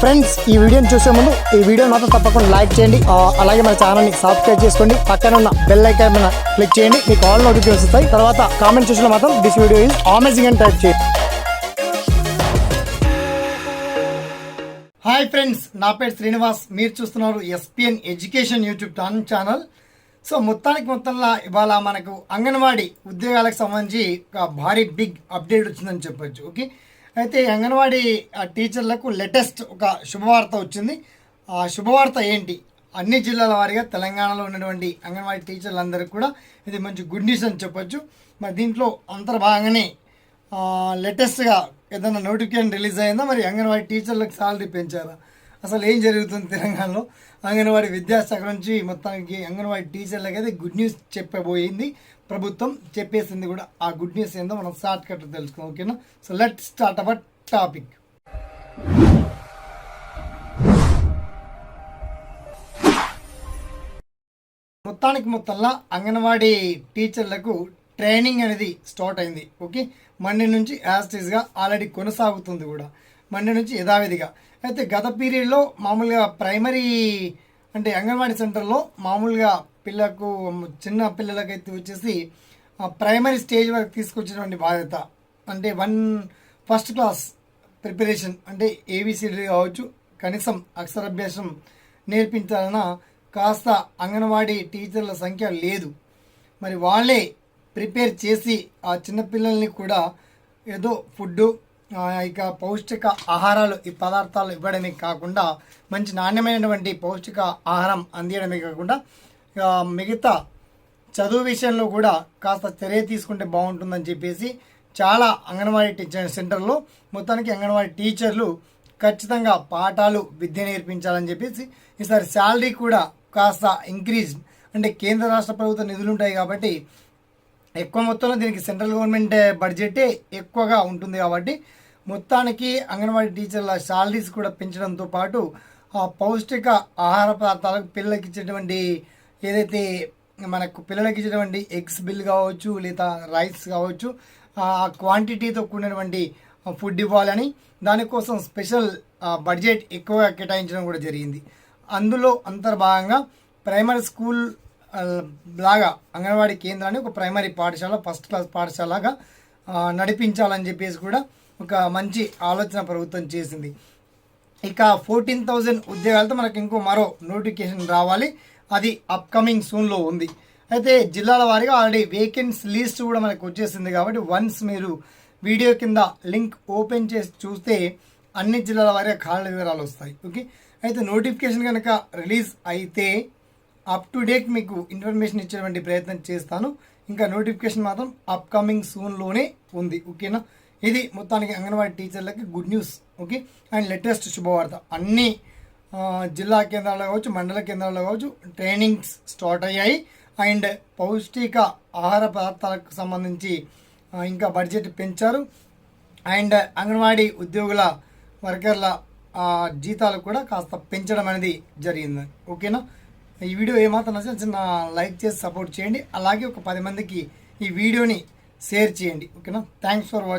Friends ఈ వీడియోని చూసే ముందు ఈ వీడియో మాత్రం తప్పకుండా లైక్ చేయండి. అలాగే మన ఛానల్ని సబ్స్క్రైబ్ చేసుకోండి. పక్కన ఉన్న బెల్ ఐకాన్ మీద క్లిక్ చేయండి. మీకు ఆల్ నోటిఫికేషన్ వస్తాయి. తర్వాత కామెంట్ చూసిన మాత్రం దిస్ వీడియో ఈజ్ అమేజింగ్ అని టైప్ చేయండి. హాయ్ ఫ్రెండ్స్ నా పేరు శ్రీనివాస్. మీరు చూస్తున్నారు SPN education YouTube channel so మొత్తానికి మొత్తంలో ఇవాళ మనకు అంగన్వాడీ ఉద్యోగాలకు సంబంధించి ఒక భారీ బిగ్ అప్డేట్ వచ్చిందని చెప్పొచ్చు. ఓకే అయితే అంగన్వాడీ ఆ, టీచర్లకు లేటెస్ట్ ఒక శుభవార్త వచ్చింది. ఆ శుభవార్త ఏంటి? అన్ని జిల్లాల వారీగా తెలంగాణలో ఉన్నటువంటి అంగన్వాడీ టీచర్లందరికీ కూడా ఇది మంచి గుడ్ న్యూస్ అని చెప్పొచ్చు. మరి దీంట్లో అంతర్భాగంగానే లేటెస్ట్గా ఏదైనా నోటిఫికేషన్ రిలీజ్ అయిందా? మరి అంగన్వాడీ టీచర్లకు సాలరీ పెంచారా? అసలు ఏం జరుగుతుంది తెలంగాణలో? అంగన్వాడీ విద్యాశాఖ నుంచి మొత్తానికి అంగన్వాడీ టీచర్లకి అయితే గుడ్ న్యూస్ చెప్పబోయింది. ప్రభుత్వం చెప్పేసింది కూడా ఆ గుడ్ న్యూస్ ఏందో మనం షార్ట్ కట్ తెలుసుకుందాం ఓకేనా so let start our topic మొత్తానికి మొత్తంలో అంగన్వాడీ టీచర్లకు ట్రైనింగ్ అనేది స్టార్ట్ అయింది ఓకే మండే నుంచి యాస్టీస్గా ఆల్రెడీ కొనసాగుతుంది కూడా. మండే నుంచి యథావిధిగా. అయితే గత పీరియడ్లో మామూలుగా ప్రైమరీ అంటే అంగన్వాడీ సెంటర్లో మామూలుగా పిల్లకు చిన్న పిల్లలకైతే వచ్చేసి ఆ ప్రైమరీ స్టేజ్ వరకు తీసుకొచ్చినటువంటి బాధ్యత. అంటే వన్ ఫస్ట్ క్లాస్ ప్రిపరేషన్ అంటే ఏబిసిడి కావచ్చు కనీసం అక్షరాభ్యాసం నేర్పించాలన్న కాస్త అంగన్వాడీ టీచర్ల సంఖ్య లేదు. మరి వాళ్ళే ప్రిపేర్ చేసి ఆ చిన్నపిల్లల్ని కూడా ఏదో ఫుడ్డు ఇక పౌష్టిక ఆహారాలు ఈ పదార్థాలు ఇవ్వడమే కాకుండా మంచి నాణ్యమైనటువంటి పౌష్టిక ఆహారం అందియడమే కాకుండా ఇక మిగతా చదువు విషయంలో కూడా కాస్త చర్య తీసుకుంటే బాగుంటుందని చెప్పేసి చాలా అంగన్వాడీ టీచర్ సెంటర్లో మొత్తానికి అంగన్వాడీ టీచర్లు ఖచ్చితంగా పాఠాలు విద్య నేర్పించాలని చెప్పేసి ఈసారి శాలరీ కూడా కాస్త ఇంక్రీజ్ అంటే కేంద్ర రాష్ట్ర ప్రభుత్వ నిధులు ఉంటాయి కాబట్టి ఎక్కువ మొత్తంలో దీనికి సెంట్రల్ గవర్నమెంట్ బడ్జెటే ఎక్కువగా ఉంటుంది కాబట్టి మొత్తానికి అంగన్వాడీ టీచర్ల శాలరీస్ కూడా పెంచడంతో పాటు ఆ పౌష్టిక ఆహార పదార్థాలకు పిల్లలకి ఇచ్చేటువంటి ఏదైతే మనకు పిల్లలకి ఇచ్చేటువంటి ఎగ్స్ బిల్ కావచ్చు లేదా రైస్ కావచ్చు ఆ క్వాంటిటీతో కూడినటువంటి ఫుడ్ ఇవ్వాలని దానికోసం స్పెషల్ బడ్జెట్ ఎక్కువగా కేటాయించడం కూడా జరిగింది. అందులో అంతర్భాగంగా ప్రైమరీ స్కూల్ లాగా అంగన్వాడీ కేంద్రాన్ని ఒక ప్రైమరీ పాఠశాల ఫస్ట్ క్లాస్ పాఠశాలగా నడిపించాలని చెప్పేసి కూడా ఒక మంచి ఆలోచన ప్రభుత్వం చేసింది. ఇక ఫోర్టీన్ థౌజండ్ ఉద్యోగాలతో మనకి ఇంకో మరో నోటిఫికేషన్ రావాలి. అది అప్కమింగ్ సూన్లో ఉంది. అయితే జిల్లాల వారీగా ఆల్రెడీ వేకెన్స్ లిస్ట్ కూడా మనకు వచ్చేసింది కాబట్టి వన్స్ మీరు వీడియో కింద లింక్ ఓపెన్ చేసి చూస్తే అన్ని జిల్లాల వారీగా ఖాళీ వివరాలు వస్తాయి. ఓకే? అయితే నోటిఫికేషన్ కనుక రిలీజ్ అయితే అప్ టు డేట్ మీకు ఇన్ఫర్మేషన్ ఇచ్చేటువంటి ప్రయత్నం చేస్తాను. ఇంకా నోటిఫికేషన్ మాత్రం అప్కమింగ్ సూన్లోనే ఉంది ఓకేనా ఇది మొత్తానికి anganwadi టీచర్లకి good news okay and latest శుభవార్త. అన్ని జిల్లా కేంద్రాల్లో కావచ్చు మండల కేంద్రాల్లో కావచ్చు ట్రైనింగ్స్ స్టార్ట్ అయ్యాయి. అండ్ పౌష్టిక ఆహార పదార్థాలకు సంబంధించి ఇంకా బడ్జెట్ పెంచారు. అండ్ అంగన్వాడీ ఉద్యోగుల వర్కర్ల జీతాలు కూడా కాస్త పెంచడం అనేది జరిగింది ఓకేనా ఈ వీడియో ఏమాత్రం నచ్చినా చిన్న లైక్ చేసి సపోర్ట్ చేయండి. అలాగే ఒక పది మందికి ఈ వీడియోని షేర్ చేయండి. ఓకేనా? Thanks for watching